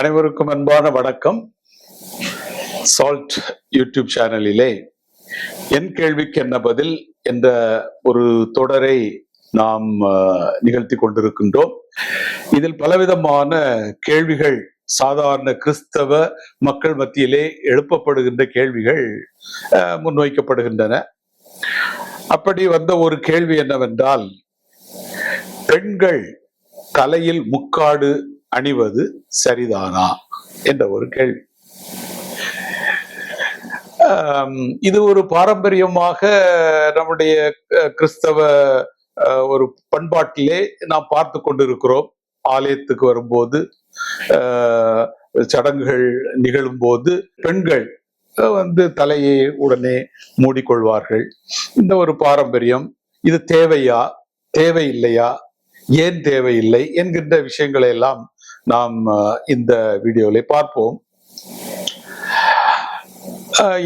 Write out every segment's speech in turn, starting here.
அனைவருக்கும் அன்பான வணக்கம். சால்ட் யூடியூப் சேனலிலே என் கேள்விக்கு என்ன பதில் என்ற ஒரு தொடரை நாம் நிகழ்த்தி கொண்டிருக்கின்றோம். இதில் பலவிதமான கேள்விகள் சாதாரண கிறிஸ்தவ மக்கள் மத்தியிலே எழுப்பப்படுகின்ற கேள்விகள் முன்வைக்கப்படுகின்றன. அப்படி வந்த ஒரு கேள்வி என்னவென்றால் பெண்கள் தலையில் முக்காடு அணிவது சரிதானா? என்ற ஒரு கேள்வி. இது ஒரு பாரம்பரியமாக நம்முடைய கிறிஸ்தவ ஒரு பண்பாட்டிலே நாம் பார்த்து கொண்டிருக்கிறோம். ஆலயத்துக்கு வரும்போது சடங்குகள் நிகழும் போது பெண்கள் வந்து தலையை உடனே மூடிக்கொள்வார்கள். இந்த ஒரு பாரம்பரியம் இது தேவையா? தேவை இல்லையா ஏன் தேவையில்லை? என்கின்ற விஷயங்களை எல்லாம் நாம் இந்த வீடியோவில் பார்ப்போம்.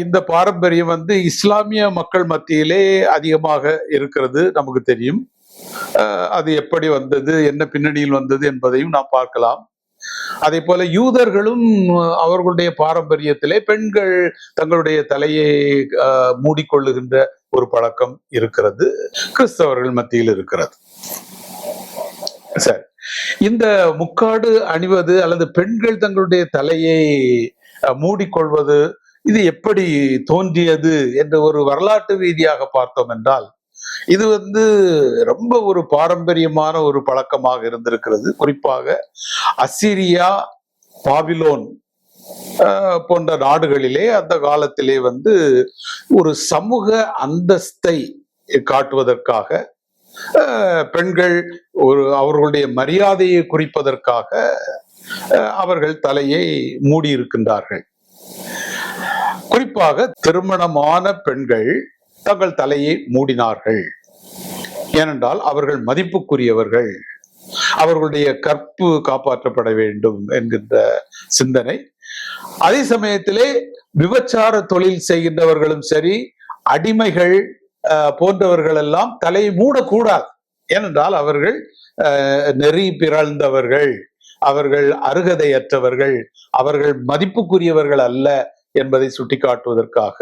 இந்த பாரம்பரியம் வந்து இஸ்லாமிய மக்கள் மத்தியிலே அதிகமாக இருக்கிறது நமக்கு தெரியும். அது எப்படி வந்தது என்ன பின்னணியில் வந்தது என்பதையும் நாம் பார்க்கலாம். அதே போல யூதர்களும் அவர்களுடைய பாரம்பரியத்திலே பெண்கள் தங்களுடைய தலையை மூடிக்கொள்ளுகின்ற ஒரு பழக்கம் இருக்கிறது. கிறிஸ்தவர்கள் மத்தியில் இருக்கிறது. சரி. இந்த முக்காடு அணிவது அல்லது பெண்கள் தங்களுடைய தலையை மூடிக்கொள்வது இது எப்படி தோன்றியது என்ற ஒரு வரலாற்று ரீதியாக பார்த்தோம் என்றால் இது வந்து ரொம்ப ஒரு பாரம்பரியமான ஒரு பழக்கமாக இருந்திருக்கிறது. குறிப்பாக அசிரியா பாபிலோன் போன்ற நாடுகளிலே அந்த காலத்திலே வந்து ஒரு சமூக அந்தஸ்தை காட்டுவதற்காக பெண்கள் ஒரு அவர்களுடைய மரியாதையை குறிப்பதற்காக அவர்கள் தலையை மூடியிருக்கின்றார்கள் குறிப்பாக திருமணமான பெண்கள் தங்கள் தலையை மூடினார்கள். ஏனென்றால் அவர்கள் மதிப்புக்குரியவர்கள். அவர்களுடைய கற்பு காப்பாற்றப்பட வேண்டும் என்கின்ற சிந்தனை. அதே சமயத்திலே விபச்சார தொழில் செய்கின்றவர்களும் சரி அடிமைகள் போன்றவர்கள் எல்லாம் தலையை மூடக்கூடாது. ஏனென்றால் அவர்கள் அஹ், நெறி பிறழ்ந்தவர்கள் அவர்கள் அருகதையற்றவர்கள் அவர்கள் மதிப்புக்குரியவர்கள் அல்ல என்பதை சுட்டிக்காட்டுவதற்காக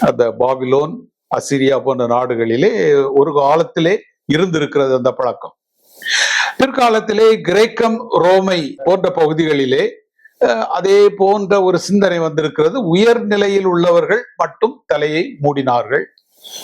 அந்த பாபிலோன் அசிரியா போன்ற நாடுகளிலே ஒரு காலத்திலே இருந்திருக்கிறது அந்த பழக்கம். பிற்காலத்திலே கிரேக்கம் ரோமை போன்ற பகுதிகளிலே அதே போன்ற ஒரு சிந்தனை வந்திருக்கிறது. உயர் நிலையில் உள்ளவர்கள் மட்டும் தலையை மூடினார்கள்.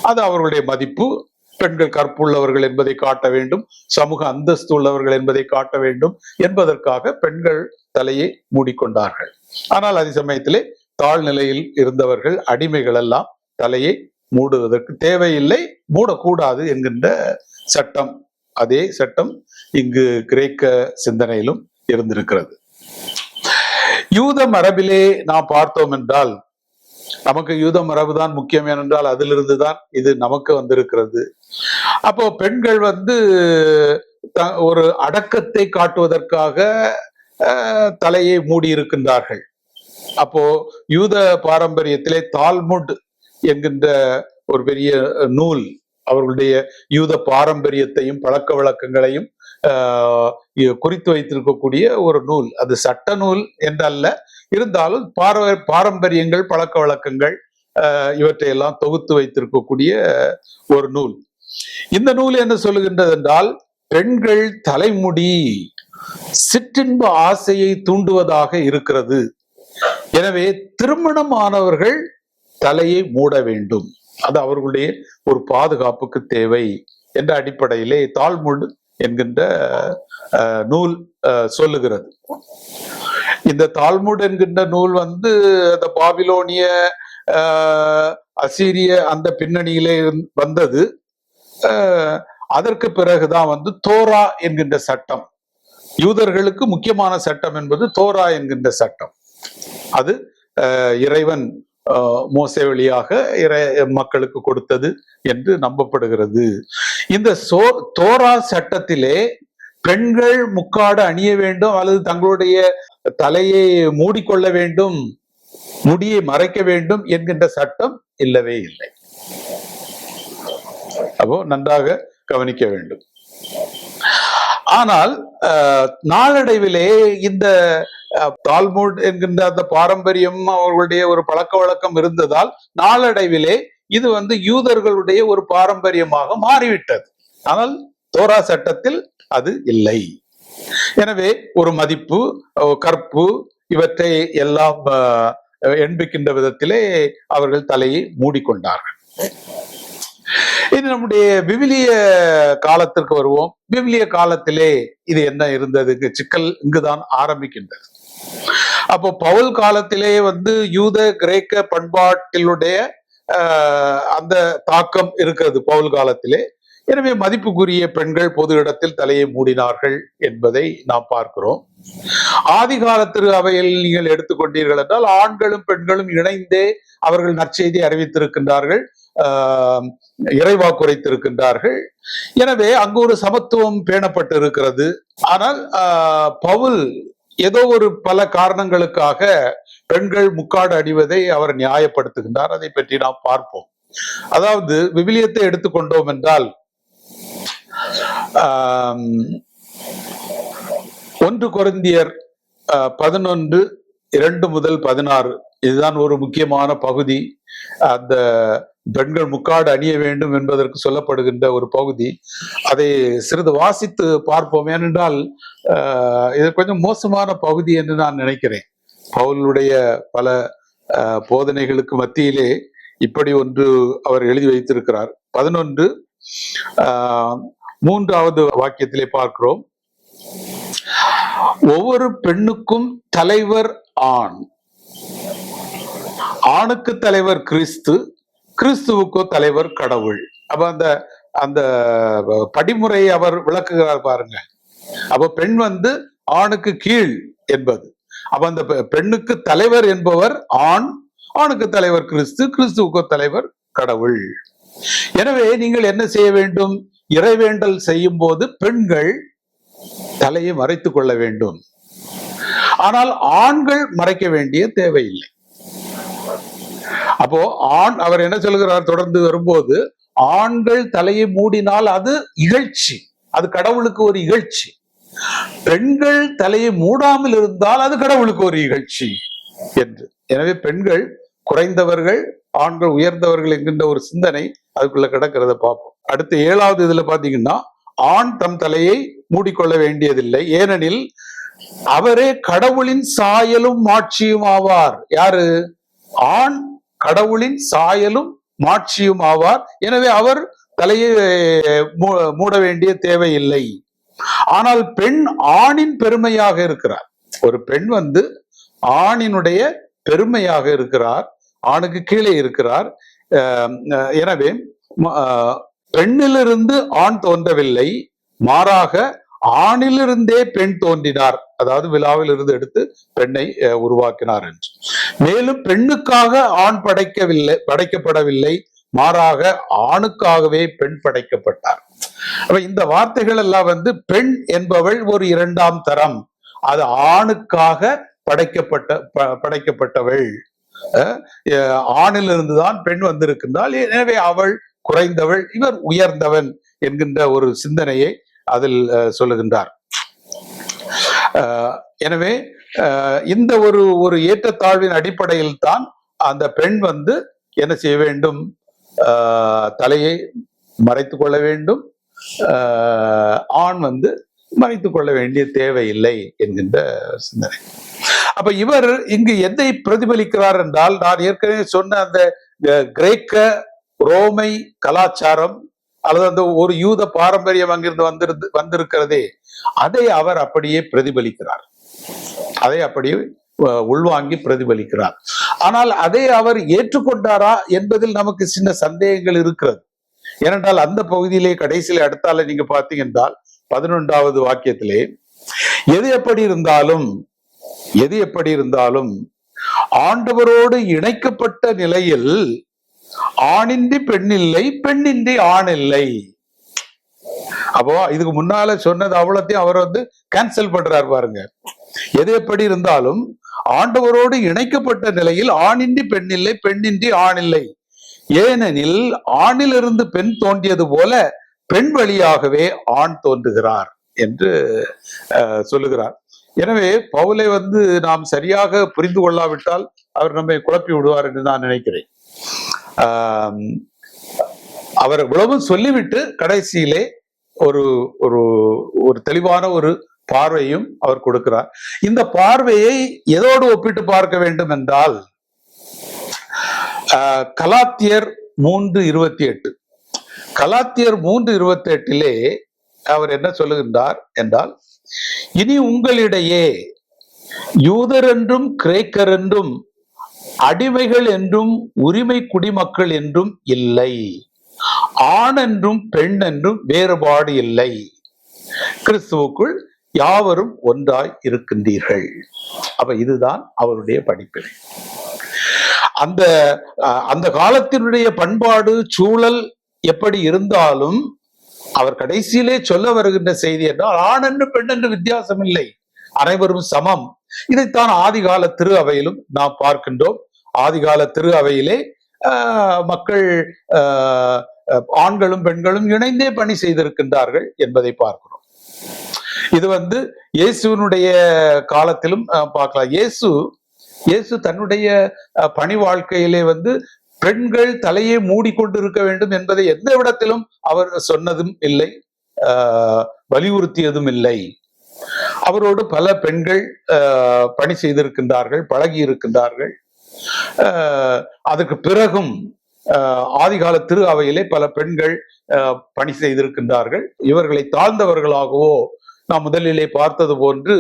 அது அவர்களுடைய மதிப்பு. பெண்கள் கற்புள்ளவர்கள் என்பதை காட்ட வேண்டும். சமூக அந்தஸ்து உள்ளவர்கள் என்பதை காட்ட வேண்டும். என்பதற்காக பெண்கள் தலையை மூடிக்கொண்டார்கள். ஆனால் அதே சமயத்திலே தாழ்நிலையில் இருந்தவர்கள் அடிமைகள் எல்லாம் தலையை மூடுவதற்கு தேவையில்லை. மூடக்கூடாது என்கின்ற சட்டம். அதே சட்டம் இங்கு கிரேக்க சிந்தனையிலும் இருந்திருக்கிறது. யூத மரபிலே நாம் பார்த்தோம் என்றால் நமக்கு யூத மரபு தான் முக்கியம் ஏனென்றால் அதிலிருந்து தான் இது நமக்கு வந்திருக்கிறது. அப்போ பெண்கள் வந்து ஒரு அடக்கத்தை காட்டுவதற்காக தலையை மூடி இருக்கின்றார்கள் அப்போ யூத பாரம்பரியத்திலே தால்முட் என்கின்ற ஒரு பெரிய நூல் அவர்களுடைய யூத பாரம்பரியத்தையும் பழக்க வழக்கங்களையும் குறித்து வைத்திருக்கக்கூடிய ஒரு நூல். அது சட்ட நூல் என்றல்ல இருந்தாலும் பார பாரம்பரியங்கள் பழக்க வழக்கங்கள் இவற்றை இவற்றையெல்லாம் தொகுத்து வைத்திருக்கக்கூடிய ஒரு நூல். இந்த நூல் என்ன சொல்லுகின்றது என்றால் பெண்கள் தலைமுடி சிற்றின்ப ஆசையை தூண்டுவதாக இருக்கிறது. எனவே திருமணமானவர்கள் தலையை மூட வேண்டும். அது அவர்களுடைய ஒரு பாதுகாப்புக்கு தேவை என்ற அடிப்படையிலே தாழ்முடு என்கின்ற அஹ், நூல் அஹ், சொல்லுகிறது. இந்த தால்முட் என்கின்ற நூல் வந்து அந்த பாபிலோனிய அசீரிய அந்த பின்னணியிலே வந்தது. அதற்கு பிறகுதான் வந்து தோரா என்கின்ற சட்டம். யூதர்களுக்கு முக்கியமான சட்டம் என்பது தோரா என்கின்ற சட்டம். அது இறைவன் மோசை மோசே வழியாக இறை மக்களுக்கு கொடுத்தது என்று நம்பப்படுகிறது. இந்த சோ தோரா சட்டத்திலே பெண்கள் முக்காடு அணிய வேண்டும் அல்லது தங்களுடைய தலையை மூடிக்கொள்ள வேண்டும் முடியை மறைக்க வேண்டும் என்கின்ற சட்டம் இல்லவே இல்லை. அப்போ நன்றாக கவனிக்க வேண்டும். ஆனால் அஹ், நாளடைவிலே இந்த அஹ், என்கின்ற அந்த பாரம்பரியம் அவர்களுடைய ஒரு பழக்க வழக்கம் இருந்ததால் நாளடைவிலே இது வந்து யூதர்களுடைய ஒரு பாரம்பரியமாக மாறிவிட்டது. ஆனால் தோரா சட்டத்தில் அது இல்லை. எனவே ஒரு மதிப்பு கற்பு இவற்றை எல்லாம் எண்பிக்கின்ற விதத்திலே அவர்கள் தலையை மூடிக்கொண்டார்கள். இது நம்முடைய விவிலிய காலத்திற்கு வருவோம். விவிலிய காலத்திலே இது என்ன இருந்தது? இங்கு சிக்கல் இங்குதான் ஆரம்பிக்கின்றது. அப்போ பவுல் காலத்திலே வந்து யூத கிரேக்க பண்பாட்டிலுடைய ஆஹ், அந்த தாக்கம் இருக்கிறது பவுல் காலத்திலே. எனவே மதிப்புக்குரிய பெண்கள் பொது இடத்தில் தலையை மூடினார்கள் என்பதை நாம் பார்க்கிறோம். ஆதிகால திரு அவையில் நீங்கள் எடுத்துக்கொண்டீர்கள் என்றால் ஆண்களும் பெண்களும் இணைந்தே அவர்கள் நற்செய்தி அறிவித்திருக்கின்றார்கள் ஆஹ், இறைவா குறைத்திருக்கின்றார்கள். எனவே அங்கு ஒரு சமத்துவம் பேணப்பட்டு இருக்கிறது ஆனால் ஆஹ், பவுல் ஏதோ ஒரு பல காரணங்களுக்காக பெண்கள் முக்காடு அடிவதை அவர் நியாயப்படுத்துகின்றார். அதை பற்றி நாம் பார்ப்போம். அதாவது விவிலியத்தை எடுத்துக்கொண்டோம் என்றால் ஒன்று கொரிந்தியர் பதினொன்று இரண்டு முதல் பதினாறு. இதுதான் ஒரு முக்கியமான பகுதி. அந்த பெண்கள் முக்காடு அணிய வேண்டும் என்பதற்கு சொல்லப்படுகின்ற ஒரு பகுதி. அதை சிறிது வாசித்து பார்ப்போம். ஏனென்றால் ஆஹ், இது கொஞ்சம் மோசமான பகுதி என்று நான் நினைக்கிறேன். பவுலுடைய பல ஆஹ், போதனைகளுக்கு மத்தியிலே இப்படி ஒன்று அவர் எழுதி வைத்திருக்கிறார். பதினொன்று ஆஹ், மூன்றாவது வாக்கியத்திலே பார்க்கிறோம். ஒவ்வொரு பெண்ணுக்கும் தலைவர் ஆண். ஆணுக்கு தலைவர் கிறிஸ்து கிறிஸ்துவுக்கோ தலைவர் கடவுள். அப்ப அந்த அந்த படிமுறையை அவர் விளக்குகிறார் பாருங்க. அப்ப பெண் வந்து ஆணுக்கு கீழ் என்பது. அப்ப அந்த பெண்ணுக்கு தலைவர் என்பவர் ஆண் ஆணுக்கு தலைவர் கிறிஸ்து கிறிஸ்துவுக்கோ தலைவர் கடவுள். எனவே நீங்கள் என்ன செய்ய வேண்டும்? இறைவேண்டல் செய்யும் போது பெண்கள் தலையை மறைத்துக் கொள்ள வேண்டும். ஆனால் ஆண்கள் மறைக்க வேண்டிய தேவையில்லை. அப்போ ஆண் அவர் என்ன சொல்கிறார்? தொடர்ந்து வரும்போது ஆண்கள் தலையை மூடினால் அது இகழ்ச்சி. அது கடவுளுக்கு ஒரு இகழ்ச்சி. பெண்கள் தலையை மூடாமல் இருந்தால் அது கடவுளுக்கு ஒரு இகழ்ச்சி என்று. எனவே பெண்கள் குறைந்தவர்கள் ஆண்கள் உயர்ந்தவர்கள் என்கின்ற ஒரு சிந்தனை அதுக்குள்ள கிடக்கிறத பார்ப்போம். அடுத்து ஏழாவது இதுல பாத்தீங்கன்னா ஆண் தம் தலையை மூடிக்கொள்ள வேண்டியதில்லை. ஏனெனில் அவரே கடவுளின் சாயலும் மாட்சியும் ஆவார். யாரு? ஆண் கடவுளின் சாயலும் மாட்சியும் ஆவார். எனவே அவர் தலையை மூ- மூட வேண்டிய தேவையில்லை. ஆனால் பெண் ஆணின் பெருமையாக இருக்கிறார். ஒரு பெண் வந்து ஆணினுடைய பெருமையாக இருக்கிறார். ஆணுக்கு கீழே இருக்கிறார். அஹ் அஹ் எனவே ம- பெண்ணிலிருந்து ஆண் தோன்றவில்லை. மாறாக ஆணிலிருந்தே பெண் தோன்றினார். அதாவது விழாவில் இருந்து எடுத்து பெண்ணை உருவாக்கினார் என்று. மேலும் பெண்ணுக்காக ஆண் படைக்கவில்லை படைக்கப்படவில்லை. மாறாக ஆணுக்காகவே பெண் படைக்கப்பட்டார். அப்ப இந்த வார்த்தைகள் எல்லாம் வந்து பெண் என்பவள் ஒரு இரண்டாம் தரம். அது ஆணுக்காக படைக்கப்பட்ட ப- படைக்கப்பட்டவள். அஹ், ஆணிலிருந்து தான் பெண் வந்திருக்கின்றால் எனவே அவள் குறைந்தவள் இவர் உயர்ந்தவன் என்கின்ற ஒரு சிந்தனையை அதில் சொல்லுகின்றார். எனவே இந்த ஒரு ஒரு ஏற்றத்தாழ்வின் அடிப்படையில் தான் அந்த பெண் வந்து என்ன செய்ய வேண்டும்? தலையை மறைத்து கொள்ள வேண்டும். ஆண் வந்து மறைத்து கொள்ள வேண்டிய தேவையில்லை என்கின்ற சிந்தனை. அப்ப இவர் இங்கு எதை பிரதிபலிக்கிறார் என்றால் நான் ஏற்கனவே சொன்ன அந்த கிரேக்க ரோமை கலாச்சாரம் அல்லது அந்த ஒரு யூத பாரம்பரியம் அங்கிருந்து வந்திருந்து வந்திருக்கிறதே அதை அவர் அப்படியே பிரதிபலிக்கிறார். அதை அப்படியே உள்வாங்கி பிரதிபலிக்கிறார். ஆனால் அதை அவர் ஏற்றுக்கொண்டாரா என்பதில் நமக்கு சின்ன சந்தேகங்கள் இருக்கிறது. ஏனென்றால் அந்த பகுதியிலே கடைசியில அடுத்தால நீங்க பார்த்தீங்க என்றால் பதினொன்றாவது வாக்கியத்திலே எது எப்படி இருந்தாலும் எது எப்படி இருந்தாலும் ஆண்டவரோடு இணைக்கப்பட்ட நிலையில் ஆணின்றி பெண் இல்லை பெண்ணின்றி ஆண் இல்லை அப்போ இதுக்கு முன்னால சொன்னது அவ்வளோத்தையும் அவர் வந்து கேன்சல் பண்றாரு பாருங்க. எது எப்படி இருந்தாலும் ஆண்டவரோடு இணைக்கப்பட்ட நிலையில் ஆணின்றி பெண் இல்லை பெண்ணின்றி ஆண் இல்லை ஏனெனில் ஆணிலிருந்து பெண் தோன்றியது போல பெண் வழியாகவே ஆண் தோன்றுகிறார் என்று அஹ், சொல்லுகிறார். எனவே பவுலை வந்து நாம் சரியாக புரிந்து கொள்ளாவிட்டால் அவர் நம்மை குழப்பி விடுவார் என்று நான் நினைக்கிறேன். அவர் இவ்வளவும் சொல்லிவிட்டு கடைசியிலே ஒரு ஒரு ஒரு தெளிவான ஒரு பார்வையும் அவர் கொடுக்கிறார். இந்த பார்வையை எதோடு ஒப்பிட்டு பார்க்க வேண்டும் என்றால் ஆஹ், கலாத்தியர் மூன்று இருபத்தி எட்டு. கலாத்தியர் மூன்று இருபத்தி எட்டிலே அவர் என்ன சொல்லுகின்றார் என்றால் இனி உங்களிடையே யூதர் என்றும் கிரேக்கர் என்றும் அடிமைகள் என்றும் உரிமை குடிமக்கள் என்றும் இல்லை. ஆண் என்றும் பெண் என்றும் வேறுபாடு இல்லை. கிறிஸ்துவுக்குள் யாவரும் ஒன்றாய் இருக்கின்றீர்கள். அப்ப இதுதான் அவருடைய படிப்பினை. அந்த அஹ், அந்த காலத்தினுடைய பண்பாடு சூழல் எப்படி இருந்தாலும் அவர் கடைசியிலே சொல்ல வருகின்ற செய்தி என்றால் ஆண் என்று பெண் என்று வித்தியாசம் இல்லை அனைவரும் சமம். இதைத்தான் ஆதிகால திரு அவையிலும் நாம் பார்க்கின்றோம். ஆதிகால திரு அவையிலே ஆஹ், மக்கள் ஆஹ், ஆண்களும் பெண்களும் இணைந்தே பணி செய்திருக்கின்றார்கள் என்பதை பார்க்கிறோம். இது வந்து இயேசுவினுடைய காலத்திலும் ஆஹ், பார்க்கலாம். இயேசு இயேசு தன்னுடைய ஆஹ், பணி வாழ்க்கையிலே வந்து பெண்கள் தலையை மூடிக்கொண்டிருக்க வேண்டும் என்பதை எந்த இடத்திலும் அவர் சொன்னதும் இல்லை ஆஹ், வலியுறுத்தியதும் இல்லை. அவரோடு பல பெண்கள் ஆஹ், பணி செய்திருக்கின்றார்கள் பழகி இருக்கின்றார்கள் அதற்கு பிறகும் ஆதிகால திரு அவையிலே பல பெண்கள் பணி செய்திருக்கின்றார்கள். இவர்களை தாழ்ந்தவர்களாகவோ நாம் முதலிலே பார்த்தது போன்று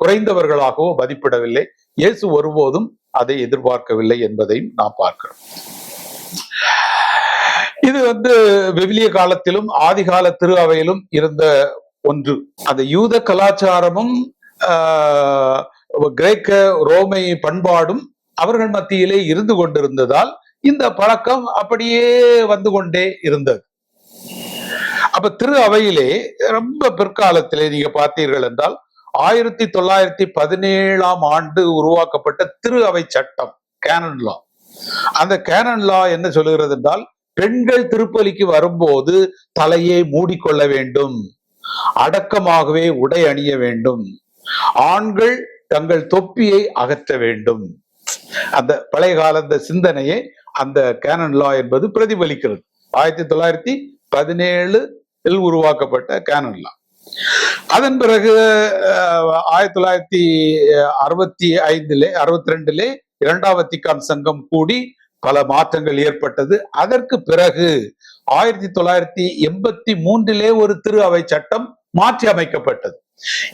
குறைந்தவர்களாகவோ மதிப்பிடவில்லை இயேசு ஒருபோதும் அதை எதிர்பார்க்கவில்லை என்பதையும் நாம் பார்க்கிறோம். இது வந்து விவிலிய காலத்திலும் ஆதிகால திரு அவையிலும் இருந்த ஒன்று. அந்த யூத கலாச்சாரமும் கிரேக்க ரோமை பண்பாடும் அவர்கள் மத்தியிலே இருந்து கொண்டிருந்ததால் இந்த பழக்கம் அப்படியே வந்து கொண்டே இருந்தது. அப்ப திரு அவையிலே ரொம்ப பிற்காலத்திலே நீங்க பார்த்தீர்கள் என்றால் ஆயிரத்தி தொள்ளாயிரத்தி பதினேழாம் ஆண்டு உருவாக்கப்பட்ட திரு அவை சட்டம் கேனன் லா அந்த கேனன் லா என்ன சொல்லுகிறது என்றால் பெண்கள் திருப்பலிக்கு வரும்போது தலையை மூடிக்கொள்ள வேண்டும் அடக்கமாகவே உடை அணிய வேண்டும் ஆண்கள் தங்கள் தொப்பியை அகற்ற வேண்டும். அந்த பழைய கால அந்த சிந்தனையை அந்த கேனன் லா என்பது பிரதிபலிக்கிறது. ஆயிரத்தி தொள்ளாயிரத்தி பதினேழு உருவாக்கப்பட்ட கேனன் லா அதன் பிறகு ஆயிரத்தி தொள்ளாயிரத்தி அறுபத்தி ஐந்திலே அறுபத்தி ரெண்டுலே இரண்டாம் வத்திக்கான் சங்கம் கூடி பல மாற்றங்கள் ஏற்பட்டது. அதற்கு பிறகு ஆயிரத்தி தொள்ளாயிரத்தி எண்பத்தி மூன்றிலே ஒரு திரு அவை சட்டம் மாற்றி அமைக்கப்பட்டது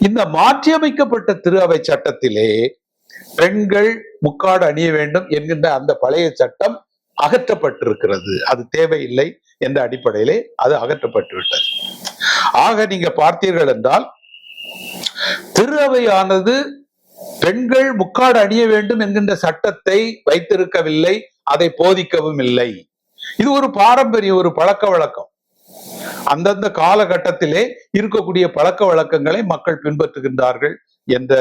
இந்த மாற்றி அமைக்கப்பட்ட திரு அவை சட்டத்திலே பெண்கள் முக்காடு அணிய வேண்டும் என்கின்ற அந்த பழைய சட்டம் அகற்றப்பட்டிருக்கிறது. அது தேவையில்லை என்ற அடிப்படையிலே அது அகற்றப்பட்டு விட்டது ஆக நீங்க பார்த்தீர்கள் என்றால் திரு அவையானது பெண்கள் முக்காடு அணிய வேண்டும் என்கின்ற சட்டத்தை வைத்திருக்கவில்லை அதை போதிக்கவும் இல்லை. இது ஒரு பாரம்பரிய ஒரு பழக்க வழக்கம். அந்தந்த காலகட்டத்திலே இருக்கக்கூடிய பழக்க வழக்கங்களை மக்கள் பின்பற்றுகின்றார்கள் என்ற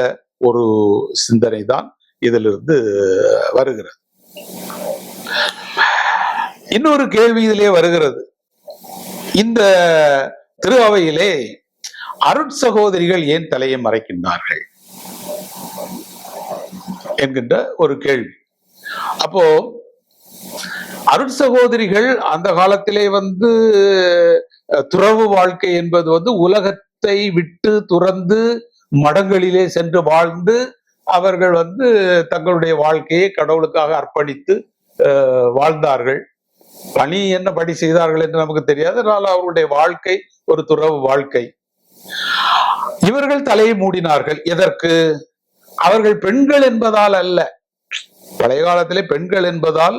ஒரு சிந்தனை தான் இதிலிருந்து வருகிறது. இன்னொரு கேள்வி இதிலே வருகிறது. இந்த திரு அவையிலே அருட்சகோதரிகள் ஏன் தலையை மறைக்கின்றார்கள்? என்கின்ற ஒரு கேள்வி. அப்போ அருட்சகோதரிகள் அந்த காலத்திலே வந்து துறவு வாழ்க்கை என்பது வந்து உலகத்தை விட்டு துறந்து மடங்களிலே சென்று வாழ்ந்து அவர்கள் வந்து தங்களுடைய வாழ்க்கையை கடவுளுக்காக அர்ப்பணித்து வாழ்ந்தார்கள். பணி என்ன பணி செய்தார்கள் என்று நமக்கு தெரியாது. ஆனால் அவருடைய வாழ்க்கை ஒரு துறவு வாழ்க்கை. இவர்கள் தலையை மூடினார்கள். எதற்கு? அவர்கள் பெண்கள் என்பதால் அல்ல. பழைய காலத்திலே பெண்கள் என்பதால்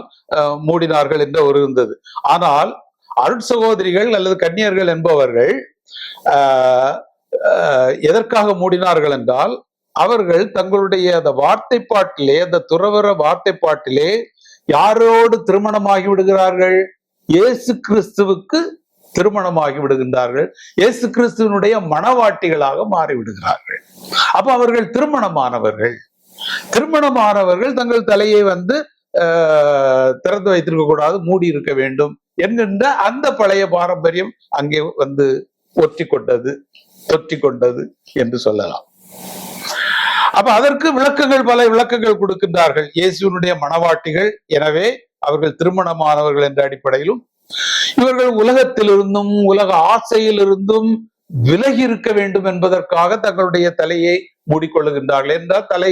மூடினார்கள் என்ற ஒரு இருந்தது. ஆனால் அருட்சகோதரிகள் அல்லது கன்னியர்கள் என்பவர்கள் ஆஹ், எதற்காக மூடினார்கள் என்றால் அவர்கள் தங்களுடைய அந்த வார்த்தைப்பாட்டிலே அந்த துறவர வார்த்தைப்பாட்டிலே யாரோடு திருமணமாகி விடுகிறார்கள்? இயேசு கிறிஸ்துவுக்கு திருமணமாகி விடுகின்றார்கள். இயேசு கிறிஸ்துவனுடைய மனவாட்டிகளாக மாறிவிடுகிறார்கள் அப்ப அவர்கள் திருமணமானவர்கள். திருமணமானவர்கள் தங்கள் தலையை வந்து திறந்து வைத்திருக்க கூடாது மூடி இருக்க வேண்டும் என்கின்ற அந்த பழைய பாரம்பரியம் அங்கே வந்து ஒற்றி கொண்டது தொற்றி கொண்டது என்று சொல்லலாம். அப்ப அதற்கு விளக்கங்கள் பல விளக்கங்கள் கொடுக்கின்றார்கள். இயேசுனுடைய மனவாட்டிகள். எனவே அவர்கள் திருமணமானவர்கள் என்ற அடிப்படையிலும் இவர்கள் உலகத்திலிருந்தும் உலக ஆசையிலிருந்தும் விலகி இருக்க வேண்டும் என்பதற்காக தங்களுடைய தலையை மூடிக்கொள்ளுகின்றார்கள். என்றால் தலை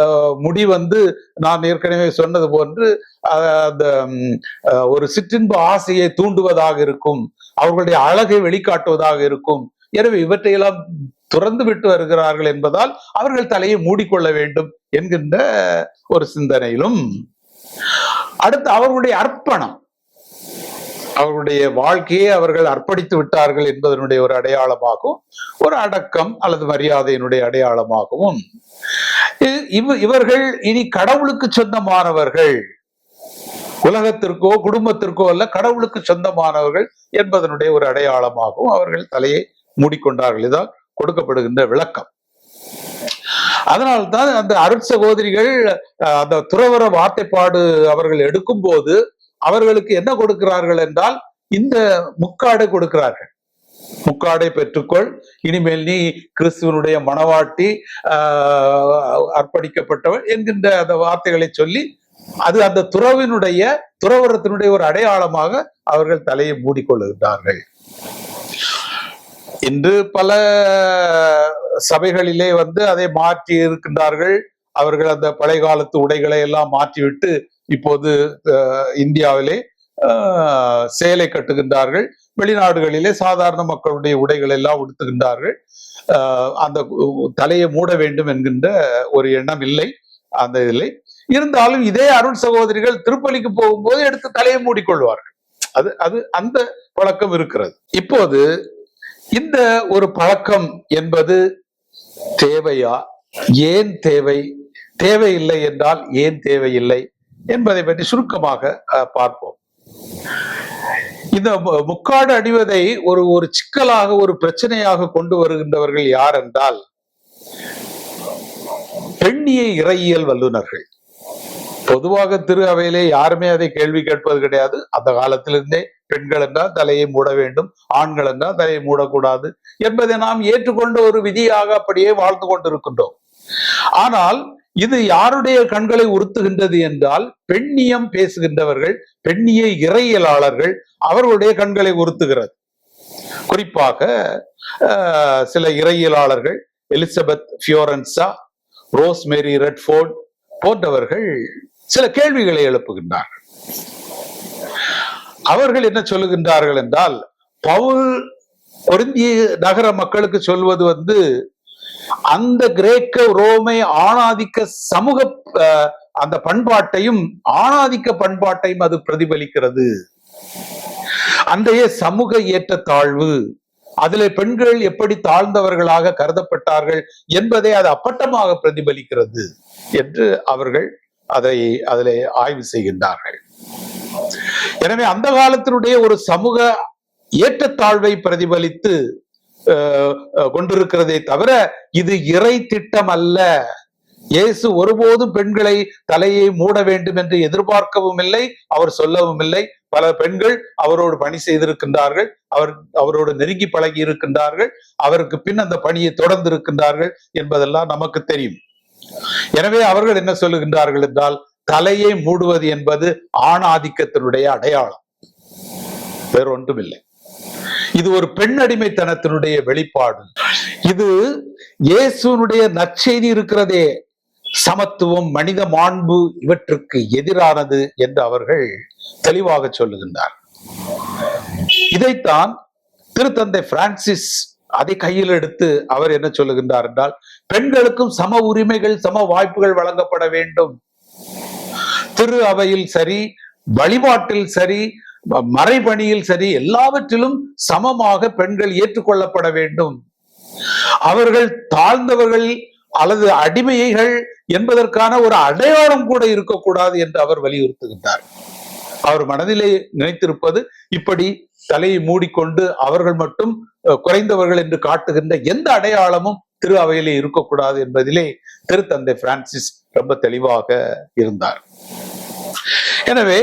அஹ், முடி வந்து நான் ஏற்கனவே சொன்னது போன்று அந்த அஹ், ஒரு சிற்றின்பு ஆசையை தூண்டுவதாக இருக்கும். அவர்களுடைய அழகை வெளிக்காட்டுவதாக இருக்கும். எனவே இவற்றையெல்லாம் துறந்து விட்டு வருகிறார்கள் என்பதால் அவர்கள் தலையை மூடிக்கொள்ள வேண்டும் என்கின்ற ஒரு சிந்தனையிலும். அடுத்து அவர்களுடைய அர்ப்பணம். அவர்களுடைய வாழ்க்கையை அவர்கள் அர்ப்பணித்து விட்டார்கள் என்பதனுடைய ஒரு அடையாளமாகவும் ஒரு அடக்கம் அல்லது மரியாதையினுடைய அடையாளமாகவும். இ- இவர்கள் இனி கடவுளுக்கு சொந்தமானவர்கள். உலகத்திற்கோ குடும்பத்திற்கோ அல்ல கடவுளுக்கு சொந்தமானவர்கள் என்பதனுடைய ஒரு அடையாளமாகவும் அவர்கள் தலையை மூடிக்கொண்டார்கள். இதால் கொடுக்கப்படுகின்ற விளக்கம். அதனால்தான் அந்த அருட்சகோதரிகள் அஹ், அந்த துறவர வார்த்தைப்பாடு அவர்கள் எடுக்கும் போது அவர்களுக்கு என்ன கொடுக்கிறார்கள் என்றால் இந்த முக்காடை கொடுக்கிறார்கள். முக்காடை பெற்றுக்கொள் இனிமேல் நீ கிறிஸ்துவனுடைய மனவாட்டி ஆஹ், அர்ப்பணிக்கப்பட்டவள் என்கின்ற அந்த வார்த்தைகளை சொல்லி அது அந்த துறவினுடைய துறவரத்தினுடைய ஒரு அடையாளமாக அவர்கள் தலையை மூடிக்கொள்ளுகிறார்கள் இன்று பல சபைகளிலே வந்து அதை மாற்றி இருக்கின்றார்கள். அவர்கள் அந்த பழைய காலத்து உடைகளை எல்லாம் மாற்றிவிட்டு இப்போது இந்தியாவிலே சேலை கட்டுகின்றார்கள். வெளிநாடுகளிலே சாதாரண மக்களுடைய உடைகள் எல்லாம் உடுத்துகின்றார்கள். அந்த தலையை மூட வேண்டும் என்கின்ற ஒரு எண்ணம் இல்லை. அந்த இல்லை இருந்தாலும் இதே அருண் சகோதரிகள் திருப்பலிக்கு போகும்போது எடுத்து தலையை மூடிக்கொள்வார்கள். அது அது அந்த பழக்கம் இருக்கிறது. இப்போது இந்த ஒரு பழக்கம் என்பது தேவையா? ஏன் தேவை? தேவையில்லை என்றால் ஏன் தேவையில்லை என்பதை பற்றி சுருக்கமாக அஹ், பார்ப்போம். இந்த முக்காடு அடிவதை ஒரு ஒரு சிக்கலாக ஒரு பிரச்சனையாக கொண்டு வருகின்றவர்கள் யார் என்றால் பெண்ணிய இறையியல் வல்லுநர்கள். பொதுவாக திரு அவையிலே யாருமே அதை கேள்வி கேட்பது கிடையாது. அந்த காலத்திலிருந்தே பெண்கள் என்றால் தலையை மூட வேண்டும் ஆண்கள் என்றால் தலையை மூடக்கூடாது என்பதை நாம் ஏற்றுக்கொண்ட ஒரு விதியாக அப்படியே வாழ்ந்து கொண்டிருக்கின்றோம். ஆனால் இது யாருடைய கண்களை உறுத்துகின்றது என்றால் பெண்ணியம் பேசுகின்றவர்கள் பெண்ணிய இறையியலாளர்கள் அவர்களுடைய கண்களை உறுத்துகிறது. குறிப்பாக சில இறையியலாளர்கள் எலிசபெத் ஃபியோரன்சா ரோஸ்மேரி ரெட்ஃபோர்ட் போன்றவர்கள் சில கேள்விகளை எழுப்புகின்றார்கள். அவர்கள் என்ன சொல்லுகின்றார்கள் என்றால் பவுல் பொருந்திய நகர மக்களுக்கு சொல்வது வந்து அந்த கிரேக்க ரோமை ஆணாதிக்க சமூக அந்த பண்பாட்டையும் ஆணாதிக்க பண்பாட்டையும் அது பிரதிபலிக்கிறது. அன்றைய சமூக ஏற்ற தாழ்வு அதிலே பெண்கள் எப்படி தாழ்ந்தவர்களாக கருதப்பட்டார்கள் என்பதை அது அப்பட்டமாக பிரதிபலிக்கிறது என்று அவர்கள் அதை அதிலே ஆய்வு செய்கின்றார்கள். எனவே அந்த காலத்தினுடைய ஒரு சமூக ஏற்றத்தாழ்வை பிரதிபலித்து கொண்டிருக்கிறதே தவிர இது இறை திட்டம் அல்ல. இயேசு ஒருபோதும் பெண்களை தலையை மூட வேண்டும் என்று எதிர்பார்க்கவும் இல்லை அவர் சொல்லவும் இல்லை. பல பெண்கள் அவரோடு பணி செய்திருக்கின்றார்கள் அவர் அவரோடு நெருங்கி பழகி இருக்கின்றார்கள் அவருக்கு பின் அந்த பணியை தொடர்ந்து இருக்கின்றார்கள் என்பதெல்லாம் நமக்கு தெரியும். எனவே அவர்கள் என்ன சொல்லுகின்றார்கள் என்றால் தலையை மூடுவது என்பது ஆணாதிக்கத்தினுடைய அடையாளம். வேறொன்றுமில்லை இது ஒரு பெண் அடிமைத்தனத்தினுடைய வெளிப்பாடு. இது இயேசுனுடைய நற்செய்தி இருக்கிறதே. சமத்துவம் மனித மாண்பு இவற்றுக்கு எதிரானது என்று அவர்கள் தெளிவாக சொல்லுகின்றார். இதைத்தான் திருத்தந்தை பிரான்சிஸ் அதை கையில் எடுத்து அவர் என்ன சொல்லுகின்றார் என்றால் பெண்களுக்கும் சம உரிமைகள் சம வாய்ப்புகள் வழங்கப்பட வேண்டும். திரு அவையில் சரி வழிபாட்டில் சரி மறைபணியில் சரி எல்லாவற்றிலும் சமமாக பெண்கள் ஏற்றுக்கொள்ளப்பட வேண்டும். அவர்கள் தாழ்ந்தவர்கள் அல்லது அடிமைகள் என்பதற்கான ஒரு அடையாளம் கூட இருக்கக்கூடாது என்று அவர் வலியுறுத்துகின்றார். அவர் மனதிலே நினைத்திருப்பது இப்படி தலையை மூடிக்கொண்டு அவர்கள் மட்டும் குறைந்தவர்கள் என்று காட்டுகின்ற எந்த அடையாளமும் திரு அவையிலே இருக்கக்கூடாது என்பதிலே திருத்தந்தை பிரான்சிஸ் ரொம்ப தெளிவாக இருந்தார். எனவே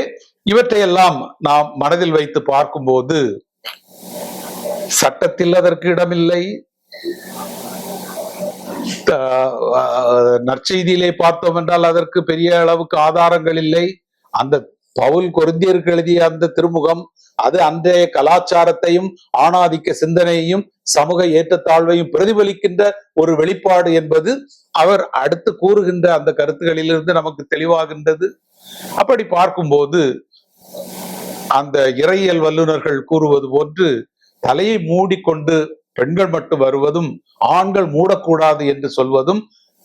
இவற்றையெல்லாம் நாம் மனதில் வைத்து பார்க்கும்போது சட்டத்தில் அதற்கு இடமில்லை. நற்செய்தியிலே பார்த்தோம் என்றால் அதற்கு பெரிய அளவுக்கு ஆதாரங்கள் இல்லை. அந்த பவுல் கொருந்தியருக்கு எழுதிய அந்த திருமுகம் அது அன்றைய கலாச்சாரத்தையும் ஆணாதிக்க சிந்தனையையும் சமூக ஏற்றத்தாழ்வையும் பிரதிபலிக்கின்ற ஒரு வெளிப்பாடு என்பது அவர் அடுத்து கூறுகின்ற அந்த கருத்துகளிலிருந்து நமக்கு தெளிவாகின்றது. அப்படி பார்க்கும்போது அந்த இறையியல் வல்லுநர்கள் கூறுவது போன்று தலையை மூடிக்கொண்டு பெண்கள் மட்டும் வருவதும் ஆண்கள் மூடக்கூடாது என்று சொல்வதும்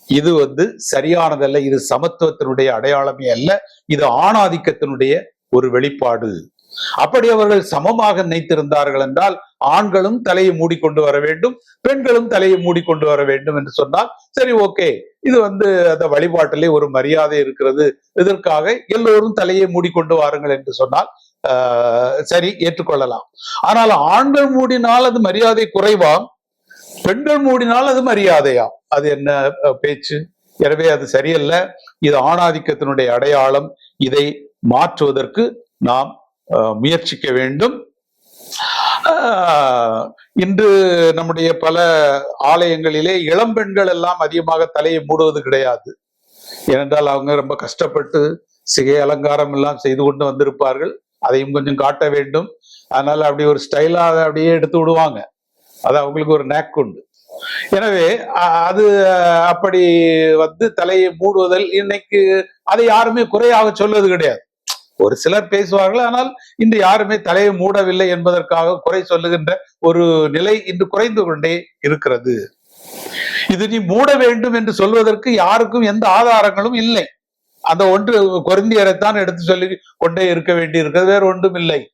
இது வந்து சரியானதல்ல இது சமத்துவத்தினுடைய அடையாளமே அல்ல இது ஆணாதிக்கத்தினுடைய ஒரு வெளிப்பாடு. அப்படி அவர்கள் சமமாக நினைத்திருந்தார்கள் என்றால் ஆண்களும் தலையை மூடிக்கொண்டு வர வேண்டும் பெண்களும் தலையை மூடிக்கொண்டு வர வேண்டும் என்று சொன்னால் சரி ஓகே இது வந்து அந்த வழிபாட்டிலே ஒரு மரியாதை இருக்கிறது இதற்காக எல்லோரும் தலையை மூடிக்கொண்டு வாருங்கள் என்று சொன்னால் ஆஹ், சரி ஏற்றுக்கொள்ளலாம். ஆனால் ஆண்கள் மூடினால் அது மரியாதை குறைவாம் பெண்கள் மூடினால் அது மரியாதையா? அது என்ன பேச்சு? எனவே அது சரியல்ல. இது ஆணாதிக்கத்தினுடைய அடையாளம். இதை மாற்றுவதற்கு நாம் முயற்சிக்க வேண்டும். இன்று நம்முடைய பல ஆலயங்களிலே இளம் பெண்கள் எல்லாம் அதிகமாக தலையை மூடுவது கிடையாது. ஏனென்றால் அவங்க ரொம்ப கஷ்டப்பட்டு சிகை அலங்காரம் எல்லாம் செய்து கொண்டு வந்திருப்பார்கள். அதையும் கொஞ்சம் காட்ட வேண்டும். அதனால அப்படி ஒரு ஸ்டைலா அதை அப்படியே எடுத்து விடுவாங்க. அது அவங்களுக்கு ஒரு நேக் உண்டு. எனவே அ- அது அப்படி வந்து தலையை மூடுவதில் இன்னைக்கு அதை யாருமே குறையாக சொல்வது கிடையாது. ஒரு சிலர் பேசுவார்கள் ஆனால் இன்று யாருமே தலையை மூடவில்லை என்பதற்காக குறை சொல்லுகின்ற ஒரு நிலை இன்று குறைந்து கொண்டே இருக்கிறது. இது நீ மூட வேண்டும் என்று சொல்வதற்கு யாருக்கும் எந்த ஆதாரங்களும் இல்லை. அந்த ஒன்று கொரிந்தியரைத்தான் எடுத்து சொல்லி கொண்டே இருக்க வேண்டி இருக்கிறது வேறு ஒன்றும் இல்லை.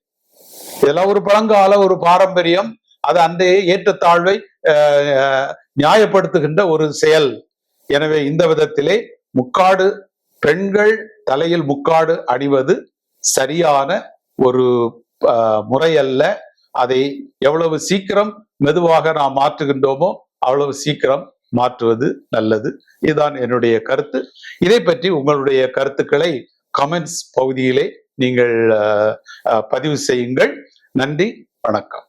இதெல்லாம் ஒரு பழங்கால ஒரு பாரம்பரியம். அது அன்றைய ஏற்றத்தாழ்வை நியாயப்படுத்துகின்ற ஒரு செயல். எனவே இந்த விதத்திலே முக்காடு பெண்கள் தலையில் முக்காடு அணிவது சரியான ஒரு முறை அல்ல அதை எவ்வளவு சீக்கிரம் மெதுவாக நாம் மாற்றுகின்றோமோ அவ்வளவு சீக்கிரம் மாற்றுவது நல்லது. இதுதான் என்னுடைய கருத்து. இதை பற்றி உங்களுடைய கருத்துக்களை கமெண்ட்ஸ் பகுதியிலே நீங்கள் பதிவு செய்யுங்கள். நன்றி வணக்கம்.